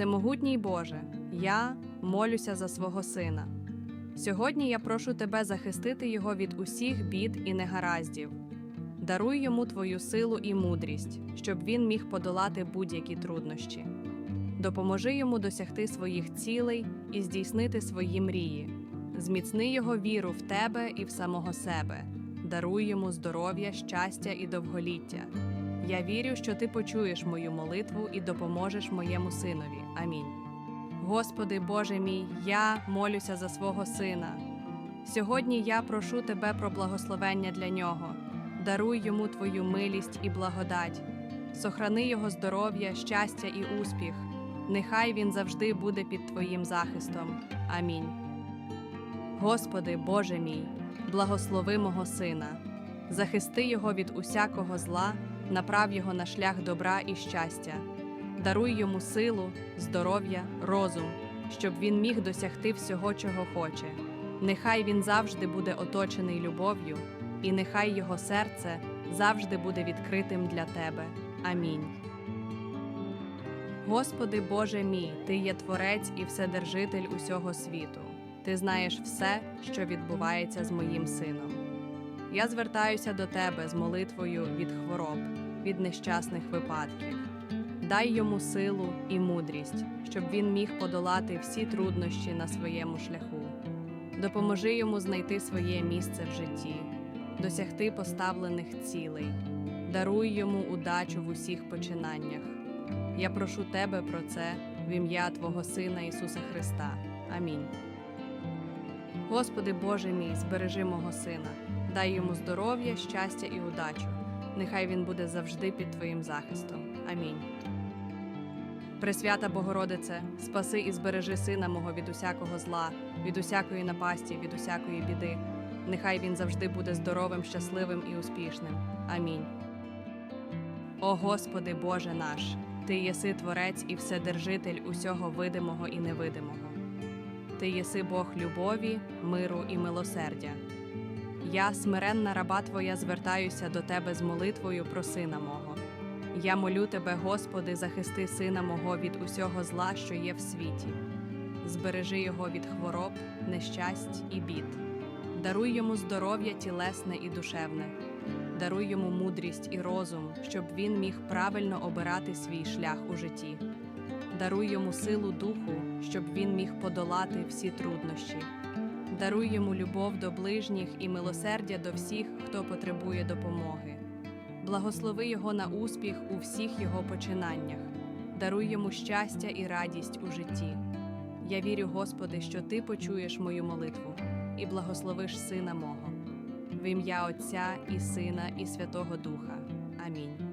Всемогутній Боже, я молюся за свого сина. Сьогодні я прошу тебе захистити його від усіх бід і негараздів. Даруй йому твою силу і мудрість, щоб він міг подолати будь-які труднощі. Допоможи йому досягти своїх цілей і здійснити свої мрії. Зміцни його віру в тебе і в самого себе. Даруй йому здоров'я, щастя і довголіття. Я вірю, що ти почуєш мою молитву і допоможеш моєму синові. Амінь. Господи Боже мій, я молюся за свого сина. Сьогодні я прошу Тебе про благословення для нього. Даруй йому Твою милість і благодать. Сохрани його здоров'я, щастя і успіх. Нехай він завжди буде під Твоїм захистом. Амінь. Господи, Боже мій, благослови мого сина, захисти його від усякого зла, направ його на шлях добра і щастя. Даруй йому силу, здоров'я, розум, щоб він міг досягти всього, чого хоче. Нехай він завжди буде оточений любов'ю, і нехай його серце завжди буде відкритим для тебе. Амінь. Господи Боже мій, Ти є Творець і Вседержитель усього світу. Ти знаєш все, що відбувається з моїм сином. Я звертаюся до Тебе з молитвою від хвороб, від нещасних випадків. Дай йому силу і мудрість, щоб він міг подолати всі труднощі на своєму шляху. Допоможи йому знайти своє місце в житті, досягти поставлених цілей, даруй йому удачу в усіх починаннях. Я прошу тебе про це в ім'я Твого Сина Ісуса Христа. Амінь. Господи Боже мій, збережи мого сина, дай йому здоров'я, щастя і удачу. Нехай він буде завжди під Твоїм захистом. Амінь. Пресвята Богородице, спаси і збережи сина мого від усякого зла, від усякої напасті, від усякої біди. Нехай він завжди буде здоровим, щасливим і успішним. Амінь. О Господи Боже наш, Ти єси Творець і Вседержитель усього видимого і невидимого. Ти єси Бог любові, миру і милосердя. Я, смиренна раба Твоя, звертаюся до Тебе з молитвою про сина мого. Я молю Тебе, Господи, захисти сина мого від усього зла, що є в світі. Збережи його від хвороб, нещасть і бід. Даруй йому здоров'я тілесне і душевне. Даруй йому мудрість і розум, щоб він міг правильно обирати свій шлях у житті. Даруй йому силу духу, щоб він міг подолати всі труднощі. Даруй йому любов до ближніх і милосердя до всіх, хто потребує допомоги. Благослови його на успіх у всіх його починаннях. Даруй йому щастя і радість у житті. Я вірю, Господи, що Ти почуєш мою молитву і благословиш сина мого. В ім'я Отця і Сина, і Святого Духа. Амінь.